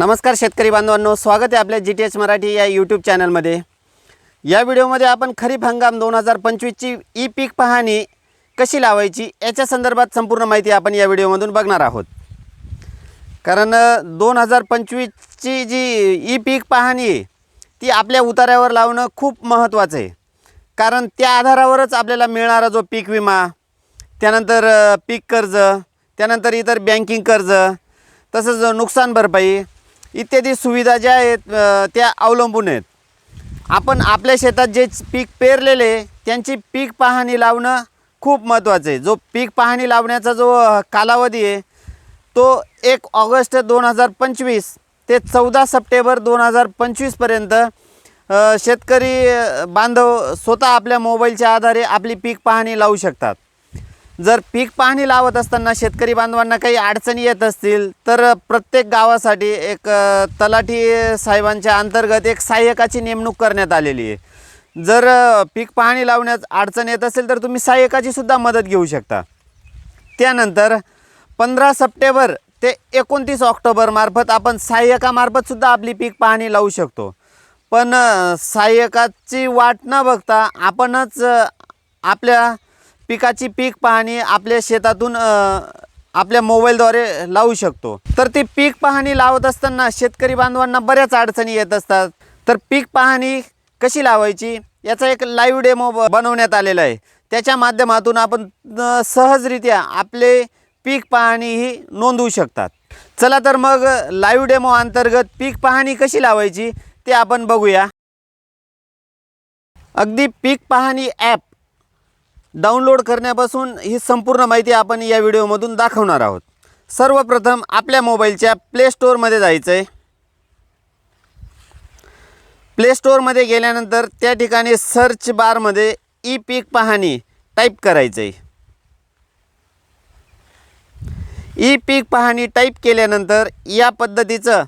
नमस्कार शेतकरी बांधवांनो स्वागत आहे आपल्या जी टी एच मराठी या यूट्यूब चॅनलमध्ये या व्हिडिओमध्ये आपण खरीप हंगाम दोन हजार पंचवीसची ई पीक पाहणी कशी लावायची याच्या संदर्भात संपूर्ण माहिती आपण या व्हिडिओमधून बघणार आहोत. कारण दोन हजार पंचवीसची जी ई पीक पाहणी आहे ती आपल्या उतार्यावर लावणं खूप महत्त्वाचं आहे. कारण त्या आधारावरच आपल्याला मिळणारा जो पीक विमा त्यानंतर पीक कर्ज त्यानंतर इतर बँकिंग कर्ज तसंच नुकसान भरपाई इत्यादी सुविधा ज्या आहेत त्या अवलंबून आहेत. आपण आपल्या शेतात जे पीक पेरलेले आहे, त्यांची पीक पाहणी लावणं खूप महत्त्वाचं आहे. जो पीक पाहणी लावण्याचा जो कालावधी आहे तो एक ऑगस्ट दोन हजार पंचवीस ते चौदा सप्टेंबर दोन हजार पंचवीसपर्यंत शेतकरी बांधव स्वतः आपल्या मोबाईलच्या आधारे आपली पीक पाहणी लावू शकतात. जर पीक पाहणी लावत असताना शेतकरी बांधवांना काही अडचणी येत असतील तर प्रत्येक गावासाठी एक तलाठी साहेबांच्या अंतर्गत एक सहाय्यकाची नेमणूक करण्यात आलेली आहे. जर पीक पाहणी लावण्यात अडचण येत असेल तर तुम्ही सहाय्यकाची सुद्धा मदत घेऊ शकता. त्यानंतर पंधरा सप्टेंबर ते एकोणतीस ऑक्टोबरमार्फत आपण सहाय्यकामार्फतसुद्धा आपली पीक पाहणी लावू शकतो. पण सहाय्यकाची वाट न बघता आपणच आपल्या पिकाची पीक पाहणी आपल्या शेतातून आपल्या मोबाईलद्वारे लावू शकतो. तर ती पीक पाहणी लावत असताना शेतकरी बांधवांना बऱ्याच अडचणी येत असतात. तर पीक पाहणी कशी लावायची? याचा एक लाईव्ह डेमो ब- बनवण्यात आलेला आहे. त्याच्या माध्यमातून आपण सहजरित्या आपले पीक पाहणी ही नोंदवू शकतात. चला तर मग लाईव्ह डेमो अंतर्गत पीक पाहणी कशी लावायची ते आपण बघूया. अगदी पीक पाहणी ॲप डाउनलोड करण्यापासून ही संपूर्ण माहिती आपण या व्हिडिओमधून दाखवणार आहोत. सर्वप्रथम आपल्या मोबाईलच्या प्ले स्टोअरमध्ये जायचं आहे प्ले स्टोअरमध्ये गेल्यानंतर त्या ठिकाणी सर्च बारमध्ये ई पीक पाहणी टाईप करायचं आहे ई पीक पाहणी टाईप केल्यानंतर या पद्धतीचं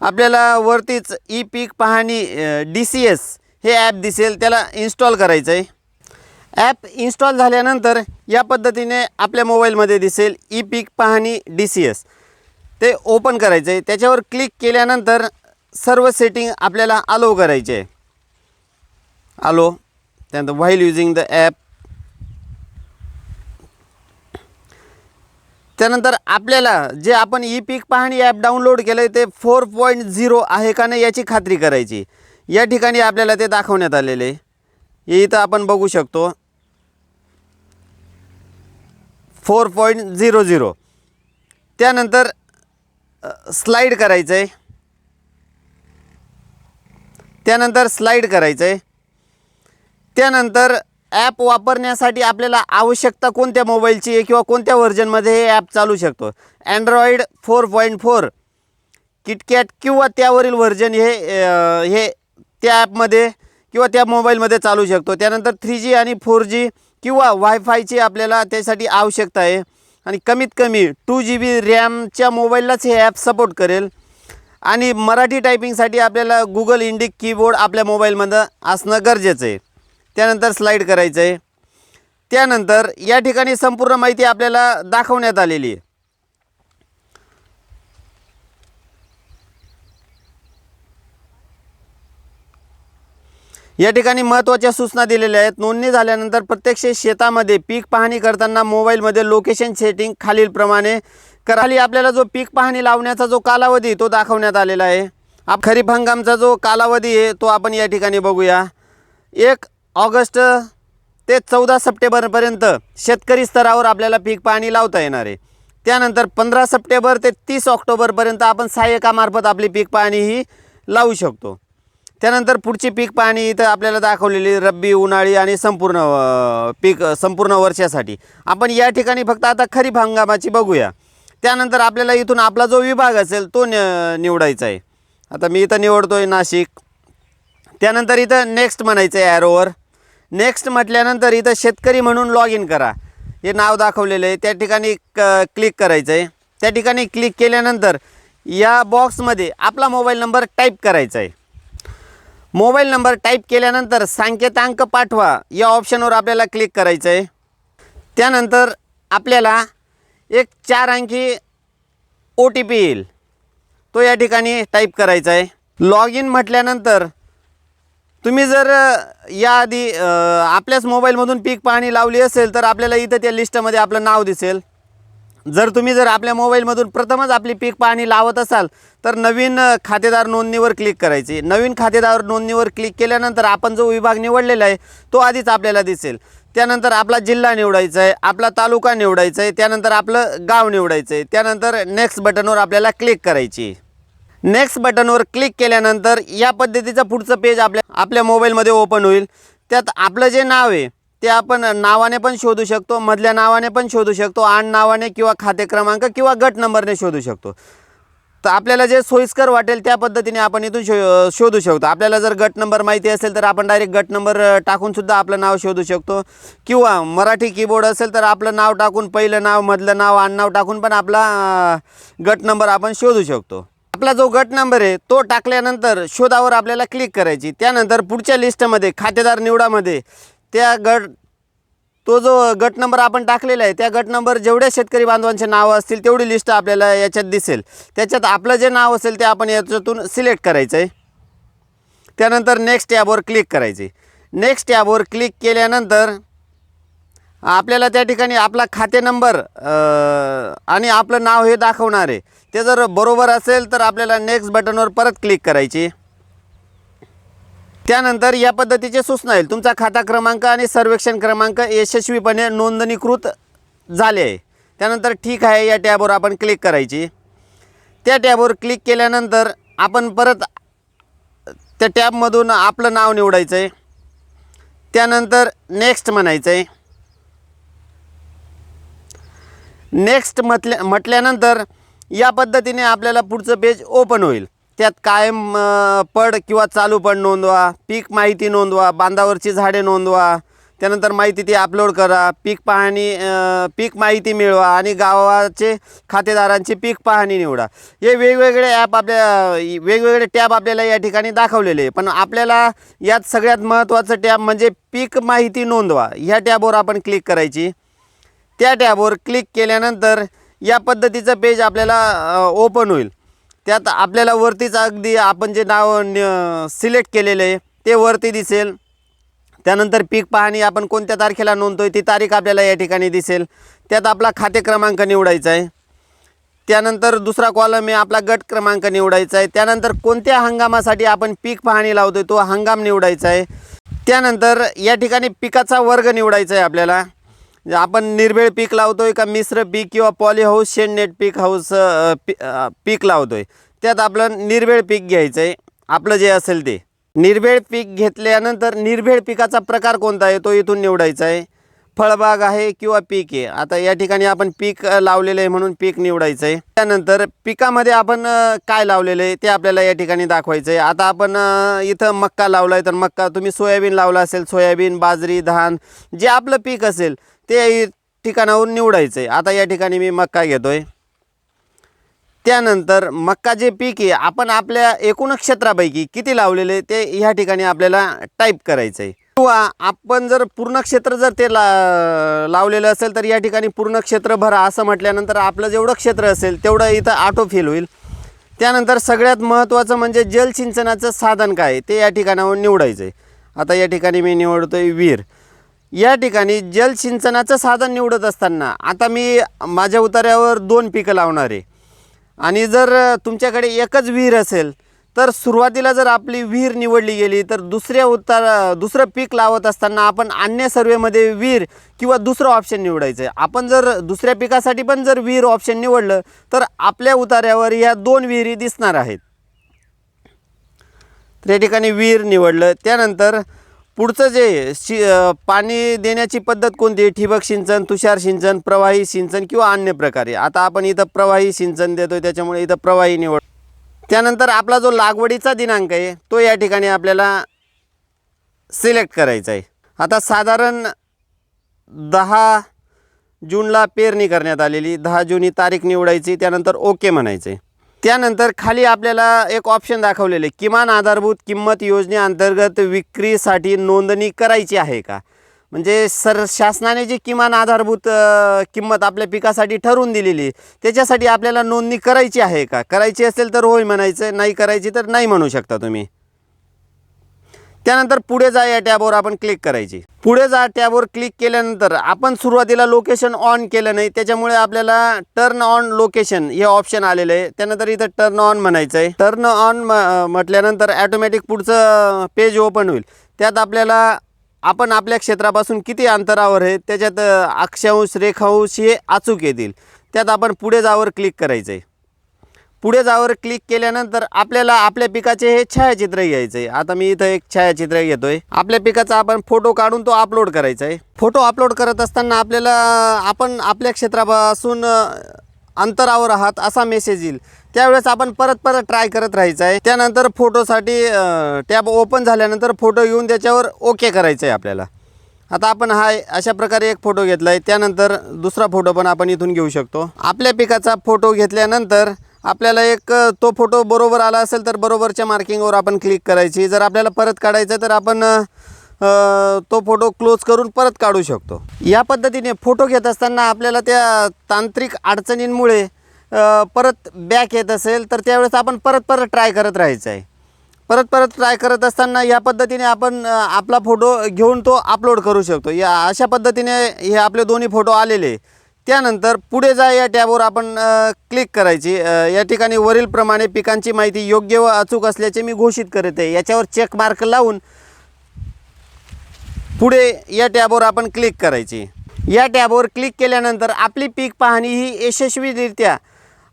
आपल्याला वरतीच ई पीक पाहणी डी सी एस हे ॲप दिसेल त्याला इन्स्टॉल करायचं आहे ॲप इन्स्टॉल झाल्यानंतर या पद्धतीने आपल्या मोबाईलमध्ये दिसेल ई पीक पाहणी डी सी एस ते ओपन करायचं आहे त्याच्यावर क्लिक केल्यानंतर सर्व सेटिंग आपल्याला अलो करायचे. आहे आलो त्यानंतर व्हाईल युजिंग द ॲप त्यानंतर आपल्याला जे आपण ई पीक पाहणी ॲप डाउनलोड केलं आहे ते फोर पॉईंट झिरो आहे का नाही याची खात्री करायची. या ठिकाणी आपल्याला ते दाखवण्यात आलेले आहे. हे इथं आपण बघू शकतो. Four point zero zero. त्यानंतर स्लाईड करायचं आहे त्यानंतर स्लाईड करायचं आहे त्यानंतर ॲप वापरण्यासाठी आपल्याला आवश्यकता कोणत्या मोबाईलची आहे किंवा कोणत्या व्हर्जनमध्ये हे ॲप चालू शकतो? Android four point four KitKat किंवा त्यावरील व्हर्जन हे हे त्या ॲपमध्ये किंवा त्या मोबाईलमध्ये चालू शकतो. त्यानंतर थ्री जी आणि फोर जी किंवा वायफायची आपल्याला त्यासाठी आवश्यकता आहे. आणि कमीत कमी टू जी बी रॅमच्या मोबाईललाच हे ॲप सपोर्ट करेल. आणि मराठी टायपिंगसाठी आपल्याला गुगल इंडिक कीबोर्ड आपल्या मोबाईलमध्ये असणं गरजेचं आहे. त्यानंतर स्लाईड करायचं आहे त्यानंतर या ठिकाणी संपूर्ण माहिती आपल्याला दाखवण्यात आलेली आहे. या ठिकाणी महत्त्वाच्या सूचना दिलेल्या आहेत. नोंदणी झाल्यानंतर प्रत्यक्ष शेतामध्ये पीक पाहणी करताना मोबाईलमध्ये लोकेशन सेटिंग खालीलप्रमाणे कराली आपल्याला जो पीक पाहणी लावण्याचा जो कालावधी तो दाखवण्यात आलेला आहे. आप खरीप हंगामचा जो कालावधी आहे तो आपण या ठिकाणी बघूया. एक ऑगस्ट ते चौदा सप्टेंबरपर्यंत शेतकरी स्तरावर आपल्याला पीक पाहणी लावता येणार आहे. त्यानंतर पंधरा सप्टेंबर ते तीस ऑक्टोबरपर्यंत आपण सहाय्यकामार्फत आपली पीक पाहणी ही लावू शकतो. त्यानंतर पुढची पीक पाहणी इथं आपल्याला दाखवलेली रब्बी उन्हाळी आणि संपूर्ण अ, पीक संपूर्ण वर्षासाठी. आपण या ठिकाणी फक्त आता खरीप हंगामाची बघूया. त्यानंतर आपल्याला इथून आपला जो विभाग असेल तो न निवडायचा आहे. आता मी इथं निवडतो आहे नाशिक. त्यानंतर इथं नेक्स्ट म्हणायचं आहे ॲरोवर नेक्स्ट म्हटल्यानंतर इथं शेतकरी म्हणून लॉग इन करा. हे नाव दाखवलेलं आहे. त्या ठिकाणी क क्लिक करायचं आहे त्या ठिकाणी क्लिक केल्यानंतर या बॉक्समध्ये आपला मोबाईल नंबर टाईप करायचा आहे मोबाईल नंबर टाईप केल्यानंतर सांकेतांक पाठवा. या ऑप्शनवर आपल्याला क्लिक करायचं आहे त्यानंतर आपल्याला एक चार अंकी ओ टी पी येईल. तो या ठिकाणी टाईप करायचा आहे लॉग इन म्हटल्यानंतर तुम्ही जर याआधी आपल्याच मोबाईलमधून पीक पाहणी लावली असेल तर आपल्याला इथं त्या लिस्टमध्ये आपलं नाव दिसेल. जर तुम्ही जर आपल्या मोबाईलमधून प्रथमच आपली पीक पाहणी लावत असाल तर नवीन खातेदार नोंदणीवर क्लिक करायची. नवीन खातेदार नोंदणीवर क्लिक केल्यानंतर आपण जो विभाग निवडलेला आहे तो आधीच आपल्याला दिसेल. त्यानंतर आपला जिल्हा निवडायचा आहे आपला तालुका निवडायचा आहे त्यानंतर आपलं गाव निवडायचं आहे त्यानंतर नेक्स्ट बटनवर आपल्याला क्लिक करायची. नेक्स्ट बटनवर क्लिक केल्यानंतर या पद्धतीचं पुढचं पेज आपल्या आपल्या मोबाईलमध्ये ओपन होईल. त्यात आपलं जे नाव आहे ते आपण नावाने पण शोधू शकतो मधल्या नावाने पण शोधू शकतो आण नावाने किंवा खाते क्रमांक किंवा गट नंबरने शोधू शकतो. तर आपल्याला जे सोयीस्कर वाटेल त्या पद्धतीने आपण इथून शो शोधू शकतो. आपल्याला जर गट नंबर माहिती असेल तर आपण डायरेक्ट गट नंबर टाकूनसुद्धा आपलं नाव शोधू शकतो. किंवा मराठी कीबोर्ड असेल तर आपलं नाव टाकून पहिलं नाव मधलं नाव आडनाव टाकून पण आपला गट नंबर आपण शोधू शकतो. आपला जो गट नंबर आहे तो टाकल्यानंतर शोधावर आपल्याला क्लिक करायची. त्यानंतर पुढच्या लिस्टमध्ये खातेदार निवडामध्ये त्या गट तो जो गट नंबर आपण टाकलेला आहे त्या गट नंबर जेवढ्या शेतकरी बांधवांचे नावं असतील तेवढी लिस्ट आपल्याला याच्यात दिसेल. त्याच्यात आपलं जे नाव असेल ते आपण याच्यातून सिलेक्ट करायचं आहे त्यानंतर नेक्स्ट टॅबवर क्लिक करायचे नेक्स्ट टॅबवर क्लिक केल्यानंतर आपल्याला त्या ठिकाणी आपला खाते नंबर आणि आपलं नाव हे दाखवणार आहे. ते जर बरोबर असेल तर आपल्याला नेक्स्ट बटनवर परत क्लिक करायची. त्यानंतर या पद्धतीचे सूचना येईल. तुमचा खाता क्रमांक आणि सर्वेक्षण क्रमांक यशस्वीपणे नोंदणीकृत झाले आहे. त्यानंतर ठीक आहे या टॅबवर आपण क्लिक करायची. त्या टॅबवर क्लिक केल्यानंतर आपण परत त्या टॅबमधून आपलं नाव निवडायचं आहे त्यानंतर नेक्स्ट म्हणायचं आहे नेक्स्ट म्हटल्या म्हटल्यानंतर या पद्धतीने आपल्याला पुढचं पेज ओपन होईल. त्यात कायम पड किंवा चालू पड नोंदवा पीक माहिती नोंदवा बांधावरची झाडे नोंदवा त्यानंतर माहिती ती अपलोड करा पीक पाहणी पीक माहिती मिळवा आणि गावाचे खातेदारांची पीक पाहणी निवडा. हे वेगवेगळे ॲप आपल्या वेगवेगळे टॅब आपल्याला या ठिकाणी दाखवलेले पण आपल्याला यात सगळ्यात महत्त्वाचं टॅब म्हणजे पीक माहिती नोंदवा. ह्या टॅबवर आपण क्लिक करायची. त्या टॅबवर क्लिक केल्यानंतर या पद्धतीचं पेज आपल्याला ओपन होईल. त्यात आपल्याला वरतीच अगदी आपण जे नाव सिलेक्ट केलेलं आहे ते वरती दिसेल. त्यानंतर पीक पाहणी आपण कोणत्या तारखेला नोंदतो आहे ती तारीख आपल्याला या ठिकाणी दिसेल. त्यात आपला खाते क्रमांक निवडायचा आहे. त्यानंतर दुसरा कॉलम आहे आपला गट क्रमांक निवडायचा आहे. त्यानंतर कोणत्या हंगामासाठी आपण पीक पाहणी आहे तो हंगाम निवडायचा आहे. त्यानंतर या ठिकाणी पिकाचा वर्ग निवडायचा आहे आपल्याला. म्हणजे आपण निर्भेळ पीक लावतोय का मिश्र पीक किंवा पॉली हाऊस शेड नेट पीक हाऊस पी पीक लावतोय? त्यात आपलं निर्भेळ पीक घ्यायचं आहे आपलं जे असेल ते. निर्भेळ पीक घेतल्यानंतर निर्भेळ पिकाचा प्रकार कोणता आहे? तो इथून निवडायचा आहे फळबाग आहे किंवा पीक आहे. आता या ठिकाणी आपण पीक लावलेलं आहे म्हणून पीक निवडायचं आहे त्यानंतर पिकामध्ये आपण काय लावलेलं आहे ते आपल्याला या ठिकाणी दाखवायचं आहे आता आपण इथं मक्का लावला आहे तर मक्का तुम्ही सोयाबीन लावला असेल सोयाबीन बाजरी धान जे आपलं पीक असेल ते ठिकाणावरून निवडायचं आहे आता या ठिकाणी मी मक्का घेतोय. त्यानंतर मक्का जे पीक आहे आपण आपल्या एकूण क्षेत्रापैकी किती लावलेले ते ह्या ठिकाणी आपल्याला टाईप करायचं आहे किंवा आपण जर पूर्ण क्षेत्र जर ते ला लावलेलं असेल तर या ठिकाणी पूर्ण क्षेत्र भरा. असं म्हटल्यानंतर आपलं जेवढं क्षेत्र असेल तेवढं इथं ऑटो फिल होईल. त्यानंतर सगळ्यात महत्त्वाचं म्हणजे जलसिंचनाचं साधन काय ते या ठिकाणावर निवडायचं आहे आता या ठिकाणी मी निवडतोय विहीर या ठिकाणी जलसिंचनाचं साधन निवडत असताना आता मी माझ्या उतार्यावर दोन पिकं लावणार आहे. आणि जर तुमच्याकडे एकच विहीर असेल तर सुरुवातीला जर आपली विहीर निवडली गेली तर दुसऱ्या उतार दुसरं पीक लावत असताना आपण अन्य सर्वेमध्ये विहीर किंवा दुसरं ऑप्शन निवडायचं आहे. आपण जर दुसऱ्या पिकासाठी पण जर विहीर ऑप्शन निवडलं तर आपल्या उतार्यावर ह्या दोन विहिरी दिसणार आहेत. तर या ठिकाणी विहीर निवडलं. त्यानंतर पुढचं जे शि पाणी देण्याची पद्धत कोणती आहे? ठिबक सिंचन तुषार सिंचन प्रवाही सिंचन किंवा अन्य प्रकारे. आता आपण इथं प्रवाही सिंचन देतोय त्याच्यामुळे इथं प्रवाही निवड. त्यानंतर आपला जो लागवडीचा दिनांक आहे तो या ठिकाणी आपल्याला सिलेक्ट करायचा आहे. आता साधारण दहा जूनला पेरणी करण्यात आलेली दहा जून ही तारीख निवडायची त्यानंतर ओके म्हणायचे त्यानंतर खाली आपल्याला एक ऑप्शन दाखवलेले किमान आधारभूत किंमत योजनेअंतर्गत विक्रीसाठी नोंदणी करायची आहे का? म्हणजे सर शासनाने जी किमान आधारभूत किंमत आपल्या पिकासाठी ठरवून दिलेली त्याच्यासाठी आपल्याला नोंदणी करायची आहे का? करायची असेल तर होय म्हणायचं नाही करायची तर नाही म्हणू शकता तुम्ही. त्यानंतर पुढे जा या टॅबवर आपण क्लिक करायची. पुढे जा टॅबवर क्लिक केल्यानंतर आपण सुरुवातीला लोकेशन ऑन केलं नाही त्याच्यामुळे आपल्याला टर्न ऑन लोकेशन हे ऑप्शन आलेलं आहे. त्यानंतर इथं टर्न ऑन म्हणायचं आहे टर्न ऑन म्हटल्यानंतर ॲटोमॅटिक पुढचं पेज ओपन होईल. त्यात आपल्याला आपण आपल्या क्षेत्रापासून किती अंतरावर आहे त्याच्यात अक्षांश रेखांश हे अचूक येतील. त्यात आपण पुढे जावर क्लिक करायचं आहे पुढे जावर क्लिक केल्यानंतर आपल्याला आपल्या पिकाचे हे छायाचित्र घ्यायचं आहे आता मी इथं एक छायाचित्र घेतोय. आपल्या पिकाचा आपण फोटो काढून तो अपलोड करायचा आहे फोटो अपलोड करत असताना आपल्याला आपण आपल्या क्षेत्रापासून अंतरावर आहात असा मेसेज येईल. त्यावेळेस आपण परत परत ट्राय करत राहायचं आहे त्यानंतर फोटोसाठी टॅब ओपन झाल्यानंतर फोटो घेऊन त्याच्यावर ओके करायचं आहे आपल्याला. आता आपण हा अशा प्रकारे एक फोटो घेतला आहे त्यानंतर दुसरा फोटो पण आपण इथून घेऊ शकतो. आपल्या पिकाचा फोटो घेतल्यानंतर आपल्याला एक तो फोटो बरोबर आला असेल तर बरोबरच्या मार्किंगवर आपण क्लिक करायची. जर आपल्याला परत काढायचं तर आपण तो फोटो क्लोज करून परत काढू शकतो. या पद्धतीने फोटो घेत असताना आपल्याला त्या तांत्रिक अडचणींमुळे परत बॅक येत असेल तर त्यावेळेस आपण परत परत ट्राय करत राहायचं आहे. परत परत ट्राय करत असताना या पद्धतीने आपण आपला फोटो घेऊन तो अपलोड करू शकतो. या अशा पद्धतीने हे आपले दोन्ही फोटो आलेले. त्यानंतर पुढे जा या टॅबवर आपण क्लिक करायची. या ठिकाणी वरीलप्रमाणे पिकांची माहिती योग्य व अचूक असल्याचे मी घोषित करत आहे. याच्यावर चेक मार्क लावून पुढे या टॅबवर आपण क्लिक करायची. या टॅबवर क्लिक केल्यानंतर आपली पीक पाहणी ही यशस्वीरित्या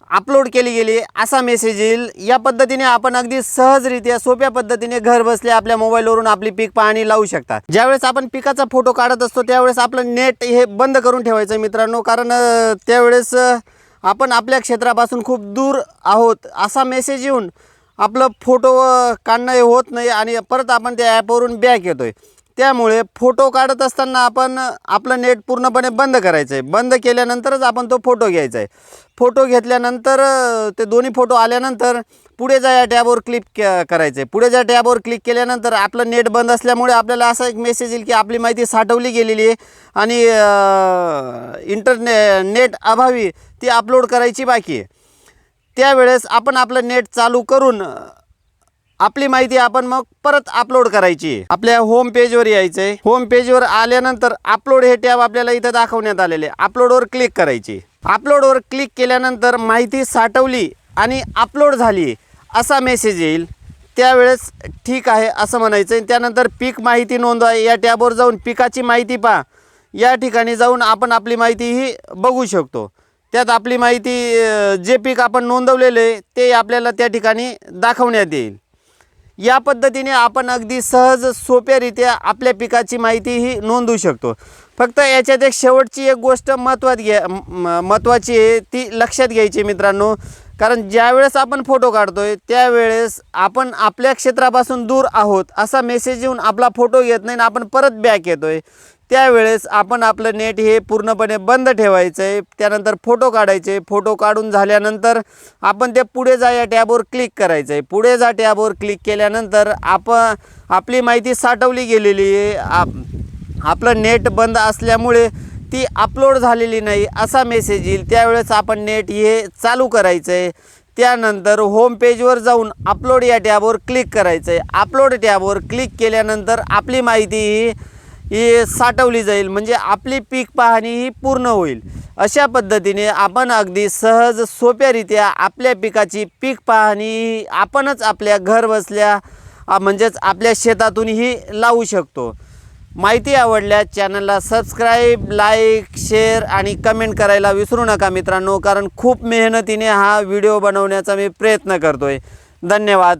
अपलोड केली गेली असा मेसेज येईल. या पद्धतीने आपण अगदी सहजरित्या सोप्या पद्धतीने घर बसल्या आपल्या मोबाईलवरून आपली पीक पाहणी लावू शकता ज्यावेळेस आपण पिकाचा फोटो काढत असतो त्यावेळेस आपलं नेट हे बंद करून ठेवायचं मित्रांनो. कारण त्यावेळेस आपण आपल्या क्षेत्रापासून खूप दूर आहोत असा मेसेज येऊन आपलं फोटो काढणं हे होत नाही आणि परत आपण त्या ॲपवरून बॅक येतोय. त्यामुळे फोटो काढत असताना आपण आपलं नेट पूर्णपणे बंद करायचं आहे बंद केल्यानंतरच आपण तो फोटो घ्यायचा आहे फोटो घेतल्यानंतर ते दोन्ही फोटो आल्यानंतर पुढे जा या टॅबवर क्लिक करायचं आहे पुढे जा टॅबवर क्लिक केल्यानंतर आपलं नेट बंद असल्यामुळे आपल्याला असा एक मेसेज येईल की आपली माहिती साठवली गेलेली आहे आणि इंटरने नेट अभावी ती अपलोड करायची बाकी आहे. त्यावेळेस आपण आपलं नेट चालू करून आपली माहिती आपण मग परत अपलोड करायची. आपल्या होम पेजवर यायचं आहे होम पेजवर आल्यानंतर अपलोड हे टॅब आपल्याला इथं दाखवण्यात आलेले. अपलोडवर क्लिक करायची. अपलोडवर क्लिक केल्यानंतर माहिती साठवली आणि अपलोड झाली असा मेसेज येईल. त्यावेळेस ठीक आहे असं म्हणायचं आहे त्यानंतर पीक माहिती नोंदवा. या टॅबवर जाऊन पिकाची माहिती पहा. या ठिकाणी जाऊन आपण आपली माहिती ही बघू शकतो. त्यात आपली माहिती जे पीक आपण नोंदवलेलं आहे ते आपल्याला त्या ठिकाणी दाखवण्यात येईल. या पद्धतीने आपण अगदी सहज सोप्यारित्या आपल्या पिकाची माहिती ही नोंदवू शकतो. फक्त याच्यात एक शेवटची एक गोष्ट महत्त्वात घ्या महत्त्वाची आहे ती लक्षात घ्यायची मित्रांनो. कारण ज्यावेळेस आपण फोटो काढतो आहे त्यावेळेस आपण आपल्या क्षेत्रापासून दूर आहोत असा मेसेज येऊन आपला फोटो येत नाही आणि आपण परत बॅक येतो आहे त्यावेळेस आपण आपलं नेट हे पूर्णपणे बंद ठेवायचं आहे त्यानंतर फोटो काढायचे. फोटो काढून झाल्यानंतर आपण ते पुढे जा या टॅबवर क्लिक करायचं आहे पुढे जा टॅबवर क्लिक केल्यानंतर आपण आपली माहिती साठवली गेलेली आहे. आप आपलं नेट बंद असल्यामुळे ती अपलोड झालेली नाही असा मेसेज येईल. त्यावेळेस आपण नेट हे चालू करायचं आहे त्यानंतर होम पेजवर जाऊन अपलोड या टॅबवर क्लिक करायचं आहे अपलोड टॅबवर क्लिक केल्यानंतर आपली माहिती ही ही साठवली जाईल. म्हणजे आपली पीक पाहणी ही पूर्ण होईल. अशा पद्धतीने आपण अगदी सहज सोप्यारित्या आपल्या पिकाची पीक पाहणी आपणच आपल्या घर बसल्या म्हणजेच आपल्या शेतातूनही लावू शकतो. माहिती आवडल्यास चॅनलला सबस्क्राईब लाईक शेअर आणि कमेंट करायला विसरू नका मित्रांनो कारण खूप मेहनतीने हा व्हिडिओ बनवण्याचा मी प्रयत्न करतोय. धन्यवाद.